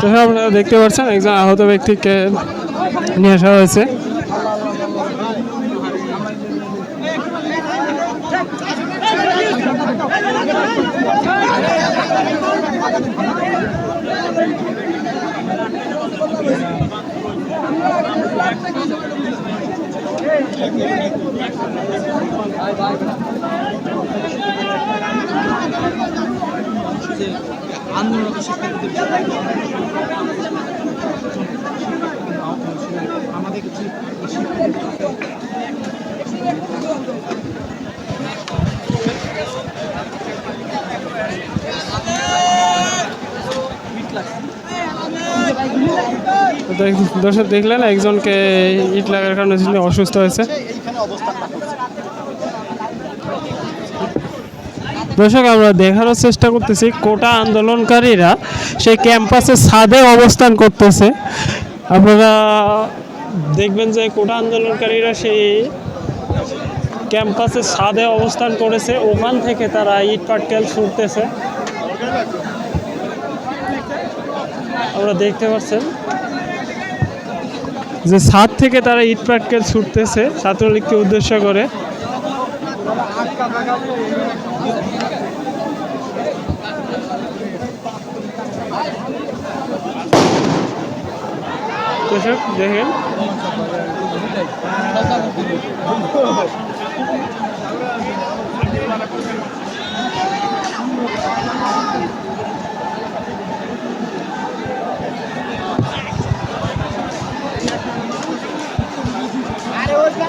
তো আপনারা দেখতে পাচ্ছেন একজন আহত ব্যক্তিকে নিয়ে আসা হয়েছে। তো দেখ- দর্শক দেখলেন একজনকে ইট লাগার কারণে অসুস্থ হয়েছে। দর্শক, আমরা দেখানোর চেষ্টা করতেছি, কোটা আন্দোলনকারীরা সেই ক্যাম্পাসের ছাদে অবস্থান করতেছে। আপনারা দেখবেন যে কোটা আন্দোলনকারীরা সেই ক্যাম্পাসের ছাদে অবস্থান করেছে। ওখান থেকে তারা ইট, পাটকেল ছুটতেছে। আমরা দেখতে পাচ্ছেন যে ছাদ থেকে তারা ইট, পাটকেল ছুটতেছে। ছাত্রলীগকে উদ্দেশ্য করে তোষক দেখেন আরে ওটা